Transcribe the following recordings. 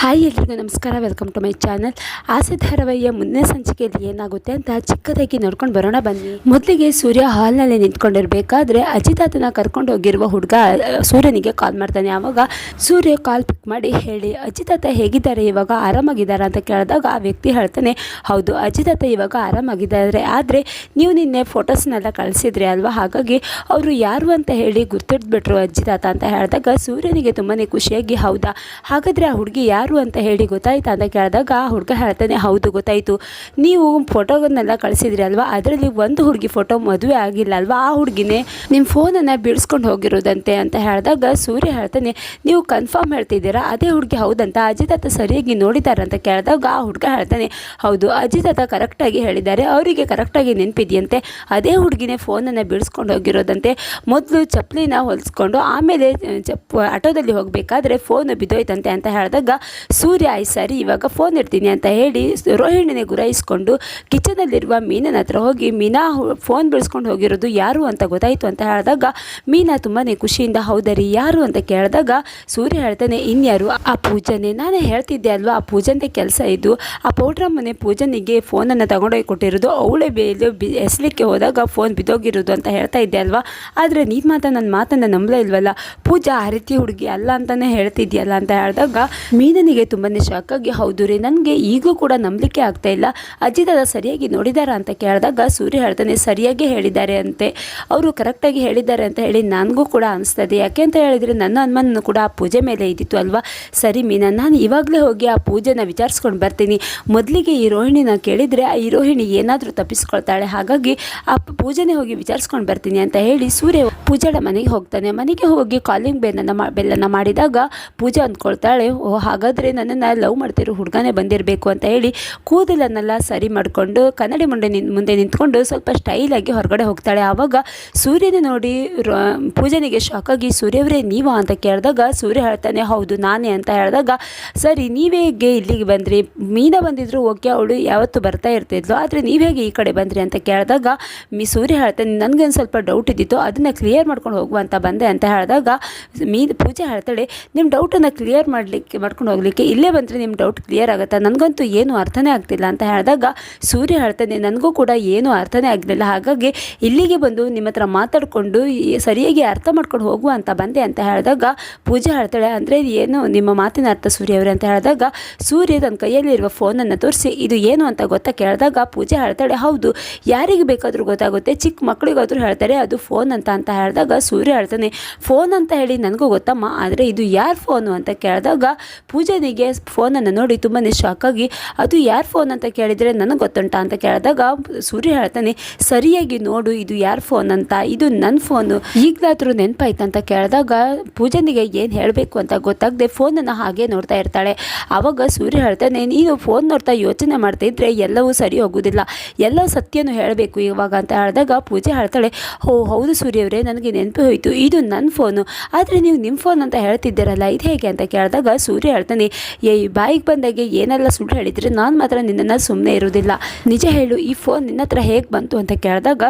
Hi ಎಲ್ರಿಗೂ ನಮಸ್ಕಾರ welcome to my channel ಆಸೆ ಧಾರಾವಾಹಿಯ ಮುಂದಿನ ಸಂಚಿಕೆಯಲ್ಲಿ ಏನಾಗುತ್ತೆ ಅಂತ ಚಿಕ್ಕದಾಗಿ ನೋಡ್ಕೊಂಡು ಬರೋಣ, ಬನ್ನಿ. ಮೊದಲಿಗೆ ಸೂರ್ಯ ಹಾಲ್ನಲ್ಲಿ ನಿಂತ್ಕೊಂಡಿರ್ಬೇಕಾದ್ರೆ ಅಜಿತಾತನ ಕರ್ಕೊಂಡು ಹೋಗಿರುವ ಹುಡುಗ ಸೂರ್ಯನಿಗೆ ಕಾಲ್ ಮಾಡ್ತಾನೆ. ಆವಾಗ ಸೂರ್ಯ ಕಾಲ್ ಪಿಕ್ ಮಾಡಿ ಹೇಳಿ ಅಜಿತಾತ ಹೇಗಿದ್ದಾರೆ? ಇವಾಗ ಆರಾಮಾಗಿದ್ದಾರೆ? ಅಂತ ಕೇಳಿದಾಗ ಆ ವ್ಯಕ್ತಿ ಹೇಳ್ತಾನೆ, ಹೌದು ಅಜಿತಾತ ಇವಾಗ ಆರಾಮಾಗಿದ್ದಾರೆ. ಆದರೆ ನೀವು ನಿನ್ನೆ ಫೋಟೋಸ್ನೆಲ್ಲ ಕಳಿಸಿದ್ರಿ ಅಲ್ವಾ? ಹಾಗಾಗಿ ಅವರು ಯಾರು ಅಂತ ಹೇಳಿ ಗುರ್ತಿಡ್ಬಿಟ್ರು ಅಜಿತಾತ ಅಂತ ಹೇಳಿದಾಗ ಸೂರ್ಯನಿಗೆ ತುಂಬಾ ಖುಷಿಯಾಗಿ, ಹೌದಾ? ಹಾಗಾದರೆ ಆ ಹುಡುಗಿ ಯಾರು? ಅಂತ ಹೇಳಿ ಗೊತ್ತಾಯ್ತಾ ಅಂತ ಕೇಳಿದಾಗ ಆ ಹುಡುಗ ಹೇಳ್ತಾನೆ, ಹೌದು, ಗೊತ್ತಾಯಿತು. ನೀವು ಫೋಟೋಗಳನ್ನೆಲ್ಲ ಕಳಿಸಿದ್ರಿ ಅಲ್ವಾ? ಅದರಲ್ಲಿ ಒಂದು ಹುಡುಗಿ ಫೋಟೋ ಮದುವೆ ಆಗಿಲ್ಲ ಅಲ್ವಾ? ಆ ಹುಡುಗಿನೇ ನಿಮ್ಮ ಫೋನನ್ನು ಬಿಡಿಸ್ಕೊಂಡು ಹೋಗಿರೋದಂತೆ ಅಂತ ಹೇಳಿದಾಗ ಸೂರ್ಯ ಹೇಳ್ತಾನೆ, ನೀವು ಕನ್ಫರ್ಮ್ ಹೇಳ್ತಿದ್ದೀರಾ? ಅದೇ ಹುಡುಗಿ ಹೌದಂತ? ಅಜಿತಾತ ಸರಿಯಾಗಿ ನೋಡಿದ್ದಾರೆ ಅಂತ ಕೇಳಿದಾಗ ಆ ಹುಡುಗ ಹೇಳ್ತಾನೆ, ಹೌದು, ಅಜಿತಾತ ಕರೆಕ್ಟಾಗಿ ಹೇಳಿದ್ದಾರೆ. ಅವರಿಗೆ ಕರೆಕ್ಟಾಗಿ ನೆನಪಿದೆಯಂತೆ. ಅದೇ ಹುಡುಗಿನೇ ಫೋನನ್ನು ಬಿಡಿಸ್ಕೊಂಡು ಹೋಗಿರೋದಂತೆ. ಮೊದಲು ಚಪ್ಪಲಿನ ಹೊಲಿಸ್ಕೊಂಡು ಆಮೇಲೆ ಚಪ್ ಆಟೋದಲ್ಲಿ ಹೋಗಬೇಕಾದ್ರೆ ಫೋನ್ ಬಿದ್ದೋಯ್ತಂತೆ ಅಂತ ಹೇಳಿದಾಗ ಸೂರ್ಯ ಆಯ್ತು ಸರಿ, ಇವಾಗ ಫೋನ್ ಇಡ್ತೀನಿ ಅಂತ ಹೇಳಿ ರೋಹಿಣಿನೇ ಗುರಾಯಿಸ್ಕೊಂಡು ಕಿಚನಲ್ಲಿರುವ ಮೀನನ ಹತ್ರ ಹೋಗಿ, ಮೀನಾ ಫೋನ್ ಬಿಡಿಸ್ಕೊಂಡು ಹೋಗಿರೋದು ಯಾರು ಅಂತ ಗೊತ್ತಾಯಿತು ಅಂತ ಹೇಳಿದಾಗ, ಮೀನಾ ತುಂಬಾ ಖುಷಿಯಿಂದ ಹೌದರಿ ಯಾರು? ಅಂತ ಕೇಳಿದಾಗ ಸೂರ್ಯ ಹೇಳ್ತಾನೆ, ಇನ್ಯಾರು? ಆ ಪೂಜನೆ? ನಾನೇ ಹೇಳ್ತಿದ್ದೆ ಅಲ್ವಾ, ಆ ಪೂಜಂತೆ ಕೆಲಸ ಇದು. ಆ ಪೌಡ್ರಮ್ಮನೆ ಪೂಜನಿಗೆ ಫೋನನ್ನು ತಗೊಂಡೋಗಿ ಕೊಟ್ಟಿರೋದು. ಅವಳೇ ಬೇಲು ಬಿ, ಎಸಲಿಕ್ಕೆ ಹೋದಾಗ ಫೋನ್ ಬಿದ್ದೋಗಿರೋದು ಅಂತ ಹೇಳ್ತಾ ಇದ್ದೆ ಅಲ್ವಾ? ಆದರೆ ನೀನು ಮಾತ್ರ ನನ್ನ ಮಾತನ್ನು ನಂಬಲೇ ಇಲ್ವಲ್ಲ? ಪೂಜಾ, ಆ ರೀತಿ ಹುಡುಗಿ ಅಲ್ಲ ಅಂತಲೇ ಹೇಳ್ತಿದ್ಯಲ್ಲ ಅಂತ ಹೇಳಿದಾಗ ಮೀನನಿಗೆ ತುಂಬಾ ಶಾಕ್ ಆಗಿ, ಹೌದು ರೀ, ನನಗೆ ಈಗೂ ಕೂಡ ನಂಬಲಿಕ್ಕೆ ಆಗ್ತಾ ಇಲ್ಲ. ಅಜ್ಜಿ ದಾದ ಸರಿಯಾಗಿ ನೋಡಿದಾರ ಅಂತ ಕೇಳಿದಾಗ ಸೂರ್ಯ ಹೇಳ್ತಾನೆ, ಸರಿಯಾಗಿ ಹೇಳಿದ್ದಾರೆ ಅಂತೆ. ಅವರು ಕರೆಕ್ಟಾಗಿ ಹೇಳಿದ್ದಾರೆ ಅಂತ ಹೇಳಿ ನನಗೂ ಕೂಡ ಅನಿಸ್ತದೆ. ಯಾಕೆ ಅಂತ ಹೇಳಿದರೆ ನನ್ನ ಅನುಮಾನ ಕೂಡ ಆ ಪೂಜೆ ಮೇಲೆ ಇದ್ದಿತ್ತು ಅಲ್ವಾ? ಸರಿ ಮೀನಾ, ನಾನು ಇವಾಗಲೇ ಹೋಗಿ ಆ ಪೂಜೆನ ವಿಚಾರಿಸ್ಕೊಂಡು ಬರ್ತೀನಿ. ಮೊದಲಿಗೆ ಈ ರೋಹಿಣಿನ ಕೇಳಿದರೆ ಆ ಈ ರೋಹಿಣಿ ಏನಾದರೂ ತಪ್ಪಿಸ್ಕೊಳ್ತಾಳೆ, ಹಾಗಾಗಿ ಆ ಪೂಜೆನೇ ಹೋಗಿ ವಿಚಾರಿಸ್ಕೊಂಡು ಬರ್ತೀನಿ ಅಂತ ಹೇಳಿ ಸೂರ್ಯ ಪೂಜಾಳ ಮನೆಗೆ ಹೋಗ್ತಾನೆ. ಮನೆಗೆ ಹೋಗಿ ಕಾಲಿಂಗ್ ಬೆಲ್ಲನ್ನು ಮಾ ಬೆಲ್ಲನ್ನು ಮಾಡಿದಾಗ ಪೂಜೆ ಅಂದ್ಕೊಳ್ತಾಳೆ ಓ ಹಾಗಾದರೆ ನನ್ನನ್ನು ಲವ್ ಮಾಡ್ತಿರೋ ಹುಡುಗನೇ ಬಂದಿರಬೇಕು ಅಂತ ಹೇಳಿ ಕೂದಲನ್ನೆಲ್ಲ ಸರಿ ಮಾಡಿಕೊಂಡು ಕನ್ನಡಿ ಮುಂದೆ ನಿನ್, ಮುಂದೆ ನಿಂತ್ಕೊಂಡು ಸ್ವಲ್ಪ ಸ್ಟೈಲಾಗಿ ಹೊರಗಡೆ ಹೋಗ್ತಾಳೆ. ಆವಾಗ ಸೂರ್ಯನ ನೋಡಿ ಪೂಜನಿಗೆ ಪೂಜನಿಗೆ ಶಾಕಾಗಿ ಸೂರ್ಯವರೇ, ನೀವಾ? ಅಂತ ಕೇಳಿದಾಗ ಸೂರ್ಯ ಹೇಳ್ತಾನೆ, ಹೌದು, ನಾನೇ ಅಂತ ಹೇಳಿದಾಗ, ಸರಿ ನೀವೇಗೆ ಇಲ್ಲಿಗೆ ಬಂದ್ರಿ? ಮೀನ ಬಂದಿದ್ರು ಓಕೆ, ಅವಳು ಯಾವತ್ತು ಬರ್ತಾ ಇರ್ತಿದ್ಲು, ಆದರೆ ನೀವು ಹೇಗೆ ಈ ಕಡೆ ಬಂದ್ರಿ? ಅಂತ ಕೇಳಿದಾಗ ಮೀ, ಸೂರ್ಯ ಹೇಳ್ತಾನೆ ನನಗೊಂದು ಸ್ವಲ್ಪ ಡೌಟ್ ಇದ್ದಿತ್ತು, ಅದನ್ನು ಕ್ಲಿಯರ್ ಮಾಡ್ಕೊಂಡು ಹೋಗುವಂತ ಬಂದೆ. ಅಂತ ಹೇಳಿದಾಗ ಮೀ, ಪೂಜೆ ಹೇಳ್ತಾಳೆ ನಿಮ್ಮ ಡೌಟನ್ನು ಕ್ಲಿಯರ್ ಮಾಡಲಿಕ್ಕೆ, ಮಾಡ್ಕೊಂಡು ಇಲ್ಲೇ ಬಂದರೆ ನಿಮ್ಮ ಡೌಟ್ ಕ್ಲಿಯರ್ ಆಗುತ್ತೆ? ನನಗಂತೂ ಏನು ಅರ್ಥನೇ ಆಗ್ತಿಲ್ಲ ಅಂತ ಹೇಳಿದಾಗ ಸೂರ್ಯ ಹೇಳ್ತಾನೆ, ನನಗೂ ಕೂಡ ಏನು ಅರ್ಥನೇ ಆಗಲಿಲ್ಲ. ಹಾಗಾಗಿ ಇಲ್ಲಿಗೆ ಬಂದು ನಿಮ್ಮ ಹತ್ರ ಮಾತಾಡಿಕೊಂಡು ಸರಿಯಾಗಿ ಅರ್ಥ ಮಾಡ್ಕೊಂಡು ಹೋಗುವ ಅಂತ ಬಂದೆ ಅಂತ ಹೇಳಿದಾಗ ಪೂಜೆ ಹೇಳ್ತಾಳೆ, ಅಂದರೆ ಏನು ನಿಮ್ಮ ಮಾತಿನ ಅರ್ಥ ಸೂರ್ಯ ಅವರೇ? ಅಂತ ಹೇಳಿದಾಗ ಸೂರ್ಯ ತನ್ನ ಕೈಯಲ್ಲಿರುವ ಫೋನನ್ನು ತೋರಿಸಿ, ಇದು ಏನು ಅಂತ ಗೊತ್ತಾ? ಕೇಳಿದಾಗ ಪೂಜೆ ಹೇಳ್ತಾಳೆ, ಹೌದು, ಯಾರಿಗೆ ಬೇಕಾದರೂ ಗೊತ್ತಾಗುತ್ತೆ. ಚಿಕ್ಕ ಮಕ್ಕಳಿಗಾದರೂ ಹೇಳ್ತಾರೆ, ಅದು ಫೋನ್ ಅಂತ ಅಂತ ಹೇಳಿದಾಗ ಸೂರ್ಯ ಹೇಳ್ತಾನೆ ಫೋನ್ ಅಂತ ಹೇಳಿ ನನಗೂ ಗೊತ್ತಮ್ಮ, ಆದರೆ ಇದು ಯಾರ ಫೋನು ಅಂತ ಕೇಳಿದಾಗ ಪೂಜನಿಗೆ ಫೋನನ್ನು ನೋಡಿ ತುಂಬಾ ಶಾಕಾಗಿ ಅದು ಯಾರ ಫೋನ್ ಅಂತ ಕೇಳಿದರೆ ನನಗೆ ಗೊತ್ತುಂಟ? ಅಂತ ಕೇಳಿದಾಗ ಸೂರ್ಯ ಹೇಳ್ತಾನೆ, ಸರಿಯಾಗಿ ನೋಡು, ಇದು ಯಾರ ಫೋನ್ ಅಂತ? ಇದು ನನ್ನ ಫೋನು ಈಗಲಾದರೂ ನೆನಪಾಯ್ತು ಅಂತ ಕೇಳಿದಾಗ ಪೂಜನಿಗೆ ಏನು ಹೇಳಬೇಕು ಅಂತ ಗೊತ್ತಾಗದೆ ಫೋನನ್ನು ಹಾಗೆ ನೋಡ್ತಾ ಇರ್ತಾಳೆ. ಆವಾಗ ಸೂರ್ಯ ಹೇಳ್ತಾನೆ, ನೀನು ಫೋನ್ ನೋಡ್ತಾ ಯೋಚನೆ ಮಾಡ್ತಾ ಇದ್ದರೆ ಎಲ್ಲವೂ ಸರಿ ಹೋಗೋದಿಲ್ಲ. ಎಲ್ಲ ಸತ್ಯನೂ ಹೇಳಬೇಕು ಇವಾಗ ಅಂತ ಹೇಳಿದಾಗ ಪೂಜೆ ಹೇಳ್ತಾಳೆ ಓ ಹೌದು ಸೂರ್ಯವರೇ ನನಗೆ ನೆನಪು ಹೋಯಿತು. ಇದು ನನ್ನ ಫೋನು ಆದರೆ ನೀವು ನಿಮ್ಮ ಫೋನ್ ಅಂತ ಹೇಳ್ತಿದ್ದೀರಲ್ಲ, ಇದು ಹೇಗೆ? ಅಂತ ಕೇಳಿದಾಗ ಸೂರ್ಯ ಹೇಳ್ತಾನೆ ಏ ಬಾಯಿಗೆ ಬಂದಾಗೆ ಏನೆಲ್ಲ ಸುಳ್ಳು ಹೇಳಿದರೆ ನಾನು ಮಾತ್ರ ನಿನ್ನನ್ನು ಸುಮ್ಮನೆ ಇರೋದಿಲ್ಲ ನಿಜ ಹೇಳು, ಈ ಫೋನ್ ನಿನ್ನ ಹತ್ರ ಹೇಗೆ ಬಂತು ಅಂತ ಕೇಳಿದಾಗ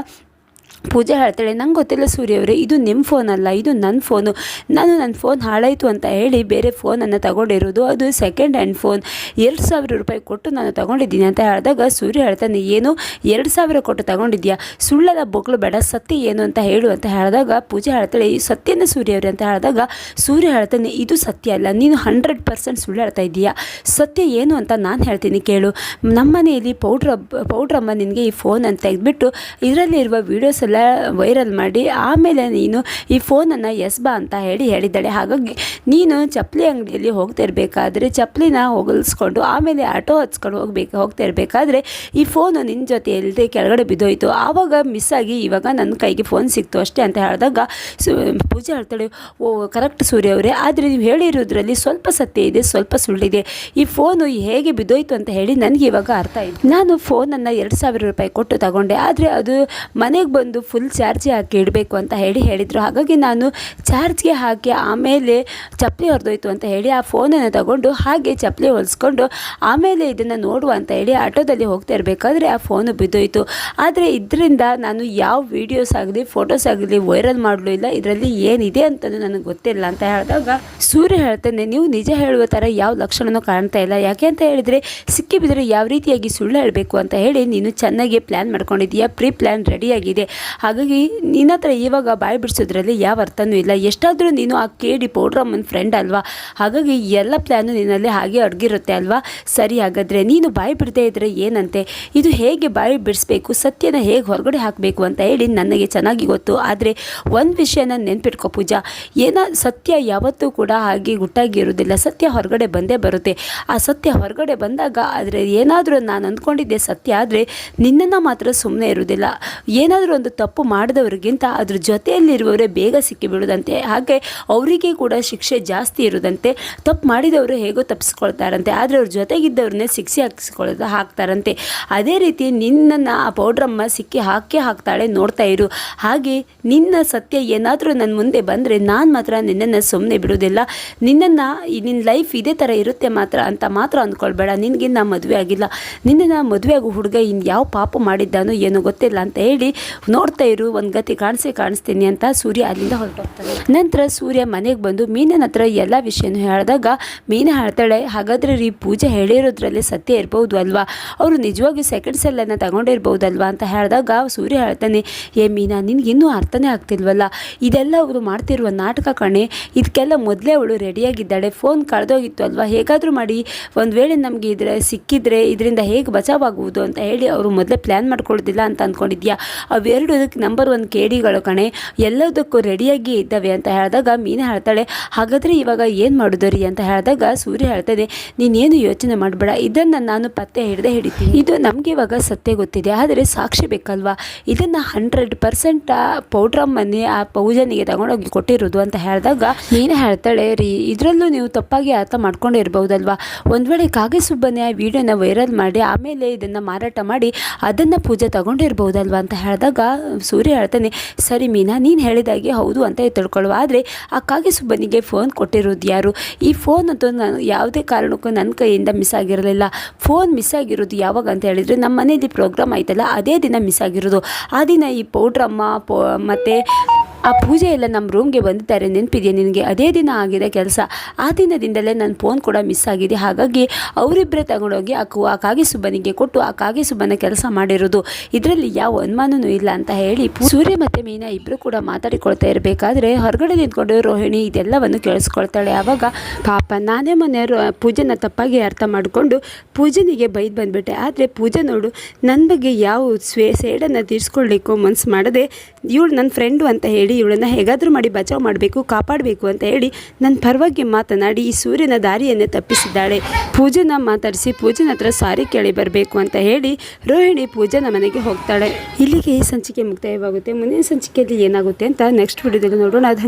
ಪೂಜೆ ಹೇಳ್ತಾಳೆ, ನಂಗೆ ಗೊತ್ತಿಲ್ಲ ಸೂರ್ಯವರೇ, ಇದು ನಿಮ್ಮ ಫೋನ್ ಅಲ್ಲ, ಇದು ನನ್ನ ಫೋನು ನಾನು ನನ್ನ ಫೋನ್ ಹಾಳಾಯಿತು ಅಂತ ಹೇಳಿ ಬೇರೆ ಫೋನನ್ನು ತಗೊಂಡಿರೋದು, ಅದು ಸೆಕೆಂಡ್ ಹ್ಯಾಂಡ್ ಫೋನ್ ಎರಡು ಸಾವಿರ ರೂಪಾಯಿ ಕೊಟ್ಟು ನಾನು ತಗೊಂಡಿದ್ದೀನಿ ಅಂತ ಹೇಳಿದಾಗ ಸೂರ್ಯ ಹೇಳ್ತಾನೆ, ಏನು? ಎರಡು ಸಾವಿರ ಕೊಟ್ಟು ತಗೊಂಡಿದ್ಯಾ? ಸುಳ್ಳದ ಬೊಗಳು ಬೇಡ, ಸತ್ಯ ಏನು ಅಂತ ಹೇಳು ಅಂತ ಹೇಳಿದಾಗ ಪೂಜೆ ಹೇಳ್ತಾಳೆ, ಈ ಸತ್ಯನ ಸೂರ್ಯವ್ರೆ ಅಂತ ಹೇಳಿದಾಗ ಸೂರ್ಯ ಹೇಳ್ತಾನೆ, ಇದು ಸತ್ಯ ಅಲ್ಲ, ನೀನು ಹಂಡ್ರೆಡ್ ಪರ್ಸೆಂಟ್ ಸುಳ್ಳು ಹೇಳ್ತಾ ಇದ್ದೀಯಾ? ಸತ್ಯ ಏನು ಅಂತ ನಾನು ಹೇಳ್ತೀನಿ ಕೇಳು. ನಮ್ಮ ಮನೆಯಲ್ಲಿ ಪೌಡ್ರ್, ಪೌಡ್ರಮ್ಮ ನಿನಗೆ ಈ ಫೋನನ್ನು ತೆಗೆದುಬಿಟ್ಟು ಇದರಲ್ಲಿರುವ ವೀಡಿಯೋಸ್ ಎಲ್ಲ ವೈರಲ್ ಮಾಡಿ, ಆಮೇಲೆ ನೀನು ಈ ಫೋನನ್ನು ಎಸ್ ಬಾ ಅಂತ ಹೇಳಿ ಹೇಳಿದ್ದಾಳೆ. ಹಾಗಾಗಿ ನೀನು ಚಪ್ಪಲಿ ಅಂಗಡಿಯಲ್ಲಿ ಹೋಗ್ತಾ ಇರಬೇಕಾದ್ರೆ ಚಪ್ಪಲಿನ ಹೊಗಲ್ಸ್ಕೊಂಡು ಆಮೇಲೆ ಆಟೋ ಹಚ್ಕೊಂಡು ಹೋಗ್ಬೇಕು, ಹೋಗ್ತಾ ಇರಬೇಕಾದ್ರೆ ಈ ಫೋನು ನಿನ್ನ ಜೊತೆ ಇಲ್ಲದೆ ಕೆಳಗಡೆ ಬಿದ್ದೋಯ್ತು. ಆವಾಗ ಮಿಸ್ ಆಗಿ ಇವಾಗ ನನ್ನ ಕೈಗೆ ಫೋನ್ ಸಿಕ್ತು ಅಷ್ಟೇ ಅಂತ ಹೇಳಿದಾಗ ಸು, ಪೂಜೆ ಹೇಳ್ತಾಳೆ, ಓ ಕರೆಕ್ಟ್ ಸೂರ್ಯ ಅವರೇ. ಆದರೆ ನೀವು ಹೇಳಿರೋದ್ರಲ್ಲಿ ಸ್ವಲ್ಪ ಸತ್ಯ ಇದೆ, ಸ್ವಲ್ಪ ಸುಳ್ಳಿದೆ. ಈ ಫೋನು ಹೇಗೆ ಬಿದ್ದೋಯ್ತು ಅಂತ ಹೇಳಿ ನನಗೆ ಇವಾಗ ಅರ್ಥ ಆಯಿತು. ನಾನು ಫೋನನ್ನು ಎರಡು ಸಾವಿರ ರೂಪಾಯಿ ಕೊಟ್ಟು ತಗೊಂಡೆ. ಆದರೆ ಅದು ಮನೆಗೆ ಬಂದು ಅದು ಫುಲ್ ಚಾರ್ಜ್ ಹಾಕಿ ಇಡಬೇಕು ಅಂತ ಹೇಳಿ ಹೇಳಿದರು. ಹಾಗಾಗಿ ನಾನು ಚಾರ್ಜ್ಗೆ ಹಾಕಿ ಆಮೇಲೆ ಚಪ್ಪಲಿ ಹೊರದೋಯ್ತು ಅಂತ ಹೇಳಿ ಆ ಫೋನನ್ನು ತಗೊಂಡು ಹಾಗೆ ಚಪ್ಪಲಿ ಹೊಲಿಸ್ಕೊಂಡು ಆಮೇಲೆ ಇದನ್ನು ನೋಡುವ ಅಂತ ಹೇಳಿ ಆಟೋದಲ್ಲಿ ಹೋಗ್ತಾ ಇರಬೇಕಾದ್ರೆ ಆ ಫೋನು ಬಿದ್ದೋಯ್ತು. ಆದರೆ ಇದರಿಂದ ನಾನು ಯಾವ ವೀಡಿಯೋಸ್ ಆಗಲಿ ಫೋಟೋಸ್ ಆಗಲಿ ವೈರಲ್ ಮಾಡಲೂ ಇಲ್ಲ. ಇದರಲ್ಲಿ ಏನಿದೆ ಅಂತಲೂ ನನಗೆ ಗೊತ್ತಿಲ್ಲ ಅಂತ ಹೇಳಿದಾಗ ಸೂರ್ಯ ಹೇಳ್ತಾನೆ, ನೀವು ನಿಜ ಹೇಳುವ ಥರ ಯಾವ ಲಕ್ಷಣನೂ ಕಾಣ್ತಾ ಇಲ್ಲ. ಯಾಕೆ ಅಂತ ಹೇಳಿದರೆ ಸಿಕ್ಕಿಬಿದ್ರೆ ಯಾವ ರೀತಿಯಾಗಿ ಸುಳ್ಳು ಹೇಳಬೇಕು? ಅಂತ ಹೇಳಿ ನೀನು ಚೆನ್ನಾಗಿ ಪ್ಲ್ಯಾನ್ ಮಾಡ್ಕೊಂಡಿದ್ದೀಯಾ? ಪ್ರೀ ಪ್ಲ್ಯಾನ್ ರೆಡಿಯಾಗಿದೆ ಹಾಗಾಗಿ ನಿನ್ನ ಹತ್ರ ಇವಾಗ ಬಾಯಿ ಬಿಡಿಸೋದ್ರಲ್ಲಿ ಯಾವ ಅರ್ಥನೂ ಇಲ್ಲ. ಎಷ್ಟಾದರೂ ನೀನು ಆ ಕೆ ಡಿ ಪೌಡ್ರಮ್ಮನ ಫ್ರೆಂಡ್ ಅಲ್ವಾ? ಹಾಗಾಗಿ ಎಲ್ಲ ಪ್ಲ್ಯಾನು ನಿನ್ನಲ್ಲಿ ಹಾಗೆ ಅಡಗಿರುತ್ತೆ ಅಲ್ವಾ? ಸರಿ ಹಾಗಾದರೆ ನೀನು ಬಾಯಿ ಬಿಡದೇ ಇದ್ದರೆ ಏನಂತೆ? ಇದು ಹೇಗೆ ಬಾಯಿ ಬಿಡಿಸ್ಬೇಕು? ಸತ್ಯನ ಹೇಗೆ ಹೊರಗಡೆ ಹಾಕಬೇಕು ಅಂತ ಹೇಳಿ ನನಗೆ ಚೆನ್ನಾಗಿ ಗೊತ್ತು. ಆದರೆ ಒಂದು ವಿಷಯನ ನೆನ್ಪಿಟ್ಕೊ ಪೂಜಾ. ಏನ ಸತ್ಯ ಯಾವತ್ತೂ ಕೂಡ ಹಾಗೆ ಗುಟ್ಟಾಗಿ ಇರೋದಿಲ್ಲ ಸತ್ಯ ಹೊರಗಡೆ ಬಂದೇ ಬರುತ್ತೆ. ಆ ಸತ್ಯ ಹೊರಗಡೆ ಬಂದಾಗ ಆದರೆ ಏನಾದರೂ ನಾನು ಅಂದ್ಕೊಂಡಿದ್ದೆ ಸತ್ಯ ಆದರೆ ನಿನ್ನನ್ನು ಮಾತ್ರ ಸುಮ್ಮನೆ ಇರುವುದಿಲ್ಲ. ಏನಾದರೂ ಒಂದು ತಪ್ಪು ಮಾಡಿದವರಿಗಿಂತ ಅದ್ರ ಜೊತೆಯಲ್ಲಿರುವವರೇ ಬೇಗ ಸಿಕ್ಕಿಬಿಡೋದಂತೆ, ಹಾಗೆ ಅವರಿಗೆ ಕೂಡ ಶಿಕ್ಷೆ ಜಾಸ್ತಿ ಇರುವುದಂತೆ ತಪ್ಪು ಮಾಡಿದವರು ಹೇಗೋ ತಪ್ಪಿಸ್ಕೊಳ್ತಾರಂತೆ, ಆದರೆ ಅವ್ರ ಜೊತೆಗಿದ್ದವ್ರನ್ನೇ ಶಿಕ್ಷೆ ಹಾಕಿಸ್ಕೊಳ್ಳೋದು ಹಾಕ್ತಾರಂತೆ. ಅದೇ ರೀತಿ ನಿನ್ನನ್ನು ಆ ಪೌಡ್ರಮ್ಮ ಸಿಕ್ಕಿ ಹಾಕಿ ಹಾಕ್ತಾಳೆ ನೋಡ್ತಾ ಇರು. ಹಾಗೆ ನಿನ್ನ ಸತ್ಯ ಏನಾದರೂ ನನ್ನ ಮುಂದೆ ಬಂದರೆ ನಾನು ಮಾತ್ರ ನಿನ್ನನ್ನು ಸುಮ್ಮನೆ ಬಿಡೋದಿಲ್ಲ ನಿನ್ನನ್ನು ನಿನ್ನ ಲೈಫ್ ಇದೇ ಥರ ಇರುತ್ತೆ ಮಾತ್ರ ಅಂತ ಮಾತ್ರ ಅಂದ್ಕೊಳ್ಬೇಡ ನಿನಗೆ ನಾ ಮದುವೆ ಆಗಿಲ್ಲ. ನಿನ್ನನ್ನು ಮದುವೆ ಆಗೋ ಹುಡುಗ ಇನ್ನು ಯಾವ ಪಾಪ ಮಾಡಿದ್ದಾನೋ ಏನೋ ಗೊತ್ತಿಲ್ಲ ಅಂತ ಹೇಳಿ ನೋಡ್ತಾ ಇರು, ಒಂದು ಗತಿ ಕಾಣಿಸೇ ಕಾಣಿಸ್ತೀನಿ ಅಂತ ಸೂರ್ಯ ಅಲ್ಲಿಂದ ಹೊರಟೋಗ್ತಾನೆ. ನಂತರ ಸೂರ್ಯ ಮನೆಗೆ ಬಂದು ಮೀನನ ಹತ್ರ ಎಲ್ಲ ವಿಷಯನೂ ಹೇಳಿದಾಗ, ಮೀನು ಹೇಳ್ತಾಳೆ, ಹಾಗಾದರೆ ರೀ ಪೂಜೆ ಹೇಳಿರೋದ್ರಲ್ಲಿ ಸತ್ಯ ಇರ್ಬೋದು ಅಲ್ವಾ? ಅವರು ನಿಜವಾಗಿ ಸೆಕೆಂಡ್ ಸೆಲ್ಲನ್ನು ತಗೊಂಡಿರ್ಬೋದಲ್ವಾ? ಅಂತ ಹೇಳಿದಾಗ ಸೂರ್ಯ ಹೇಳ್ತಾನೆ, ಏ ಮೀನಾ, ನಿನ್ಗೆ ಇನ್ನೂ ಅರ್ಥನೇ ಆಗ್ತಿಲ್ವಲ್ಲ? ಇದೆಲ್ಲ ಅವರು ಮಾಡ್ತಿರುವ ನಾಟಕ ಕಣೆ. ಇದಕ್ಕೆಲ್ಲ ಮೊದಲೇ ಅವಳು ರೆಡಿಯಾಗಿದ್ದಾಳೆ. ಫೋನ್ ಕಳೆದೋಗಿತ್ತು ಅಲ್ವಾ? ಹೇಗಾದರೂ ಮಾಡಿ. ಒಂದು ವೇಳೆ ನಮಗೆ ಇದ್ರೆ, ಸಿಕ್ಕಿದ್ರೆ ಇದರಿಂದ ಹೇಗೆ ಬಚಾವಾಗುವುದು? ಅಂತ ಹೇಳಿ ಅವರು ಮೊದಲೇ ಪ್ಲ್ಯಾನ್ ಮಾಡ್ಕೊಳ್ಳೋದಿಲ್ಲ ಅಂತ ಅಂದ್ಕೊಂಡಿದ್ಯಾ? ಅವೆರಡು ಅದಕ್ಕೆ ನಂಬರ್ ಒನ್ ಕೇಡಿಗಳು ಕಣೆ. ಎಲ್ಲದಕ್ಕೂ ರೆಡಿಯಾಗಿ ಇದ್ದಾವೆ ಅಂತ ಹೇಳಿದಾಗ ಮೀನು ಹೇಳ್ತಾಳೆ, ಹಾಗಾದರೆ ಇವಾಗ ಏನು ಮಾಡೋದು ರೀ ಅಂತ ಹೇಳಿದಾಗ ಸೂರ್ಯ ಹೇಳ್ತಾನೆ ನೀನೇನು ಯೋಚನೆ ಮಾಡಬೇಡ, ಇದನ್ನು ನಾನು ಪತ್ತೆ ಹಿಡಿದೇ ಹಿಡಿತೀನಿ. ಇದು ನಮಗೆ ಇವಾಗ ಸತ್ಯ ಗೊತ್ತಿದೆ, ಆದರೆ ಸಾಕ್ಷಿ ಬೇಕಲ್ವಾ? ಇದನ್ನು ಹಂಡ್ರೆಡ್ ಪರ್ಸೆಂಟ್ ಪೌಡ್ರಮ್ಮನ್ನೇ ಆ ಪೂಜನಿಗೆ ತಗೊಂಡೋಗಿ ಕೊಟ್ಟಿರೋದು ಅಂತ ಹೇಳಿದಾಗ ಮೀನು ಹೇಳ್ತಾಳೆ, ರೀ, ಇದರಲ್ಲೂ ನೀವು ತಪ್ಪಾಗಿ ಅರ್ಥ ಮಾಡ್ಕೊಂಡಿರ್ಬೋದಲ್ವಾ ಒಂದು ವೇಳೆ ಕಾಗೆ ಸುಬ್ಬನೇ ಆ ವಿಡಿಯೋನ ವೈರಲ್ ಮಾಡಿ, ಆಮೇಲೆ ಇದನ್ನು ಮಾರಾಟ ಮಾಡಿ, ಅದನ್ನು ಪೂಜೆ ತಗೊಂಡಿರ್ಬೋದಲ್ವಾ ಅಂತ ಹೇಳಿದಾಗ ಸೂರ್ಯ ಹೇಳ್ತಾನೆ, ಸರಿ ಮೀನಾ, ನೀನು ಹೇಳಿದಾಗೆ ಹೌದು ಅಂತ ತಿಳ್ಕೊಳ್ಳುವ ಆದರೆ ಆ ಕಾಗೆ ಸುಬ್ಬನಿಗೆ ಫೋನ್ ಕೊಟ್ಟಿರೋದು ಯಾರು? ಈ ಫೋನ್ ಅಂತೂ ನಾನು ಯಾವುದೇ ಕಾರಣಕ್ಕೂ ನನ್ನ ಕೈಯಿಂದ ಮಿಸ್ ಆಗಿರಲಿಲ್ಲ. ಫೋನ್ ಮಿಸ್ ಆಗಿರೋದು ಯಾವಾಗ ಅಂತ ಹೇಳಿದರೆ ನಮ್ಮ ಮನೇಲಿ ಪ್ರೋಗ್ರಾಮ್ ಆಯ್ತಲ್ಲ, ಅದೇ ದಿನ ಮಿಸ್ ಆಗಿರೋದು. ಆ ದಿನ ಈ ಪೌಡ್ರಮ್ಮ ಪೋ, ಮತ್ತು ಆ ಪೂಜೆ ಎಲ್ಲ ನಮ್ಮ ರೂಮ್ಗೆ ಬಂದಿದ್ದಾರೆ, ನೆನಪಿದೆಯಾ ನಿನಗೆ? ಅದೇ ದಿನ ಆಗಿದೆ ಕೆಲಸ. ಆ ದಿನದಿಂದಲೇ ನನ್ನ ಫೋನ್ ಕೂಡ ಮಿಸ್ ಆಗಿದೆ. ಹಾಗಾಗಿ ಅವರಿಬ್ಬರೇ ತಗೊಂಡೋಗಿ ಆ ಕಾಗೆ ಸುಬ್ಬನಿಗೆ ಕೊಟ್ಟು ಆ ಕಾಗೆ ಸುಬ್ಬನ ಕೆಲಸ ಮಾಡಿರೋದು. ಇದರಲ್ಲಿ ಯಾವ ಅನುಮಾನನೂ ಇಲ್ಲ ಅಂತ ಹೇಳಿ ಸೂರ್ಯ ಮತ್ತು ಮೀನಾ ಇಬ್ಬರು ಕೂಡ ಮಾತಾಡಿಕೊಳ್ತಾ ಇರಬೇಕಾದ್ರೆ ಹೊರಗಡೆ ನಿಂತ್ಕೊಂಡು ರೋಹಿಣಿ ಇದೆಲ್ಲವನ್ನು ಕೇಳಿಸ್ಕೊಳ್ತಾಳೆ. ಆವಾಗ ಪಾಪ ನಾನೇ ಮೊನ್ನೆ ಪೂಜೆನ ತಪ್ಪಾಗಿ ಅರ್ಥ ಮಾಡಿಕೊಂಡು ಪೂಜನಿಗೆ ಬೈದು ಬಂದ್ಬಿಟ್ಟೆ. ಆದರೆ ಪೂಜೆ ನೋಡು ನನ್ನ ಬಗ್ಗೆ ಯಾವ ಸ್ವೇ ಸೇಡನ್ನು ತೀರಿಸ್ಕೊಳ್ಳಿಕ್ಕೂ ಮನ್ಸು ಮಾಡದೆ ಇವಳು ನನ್ನ ಫ್ರೆಂಡು ಅಂತ ಹೇಳಿ ಇವಳನ್ನು ಹೇಗಾದರೂ ಮಾಡಿ ಬಚಾವ್ ಮಾಡಬೇಕು, ಕಾಪಾಡಬೇಕು ಅಂತ ಹೇಳಿ ನನ್ನ ಪರವಾಗಿ ಮಾತನಾಡಿ ಈ ಸೂರ್ಯನ ದಾರಿಯನ್ನೇ ತಪ್ಪಿಸಿದ್ದಾಳೆ. ಪೂಜನ ಮಾತಾಡಿಸಿ ಪೂಜನ ಹತ್ರ ಸಾರಿ ಕೇಳಿ ಬರಬೇಕು ಅಂತ ಹೇಳಿ ರೋಹಿಣಿ ಪೂಜನ ಮನೆಗೆ ಹೋಗ್ತಾಳೆ. ಇಲ್ಲಿಗೆ ಈ ಸಂಚಿಕೆ ಮುಕ್ತಾಯವಾಗುತ್ತೆ. ಮುಂದಿನ ಸಂಚಿಕೆಯಲ್ಲಿ ಏನಾಗುತ್ತೆ ಅಂತ ನೆಕ್ಸ್ಟ್ ವಿಡಿಯೋದಲ್ಲಿ ನೋಡೋಣ. ಧನ್ಯ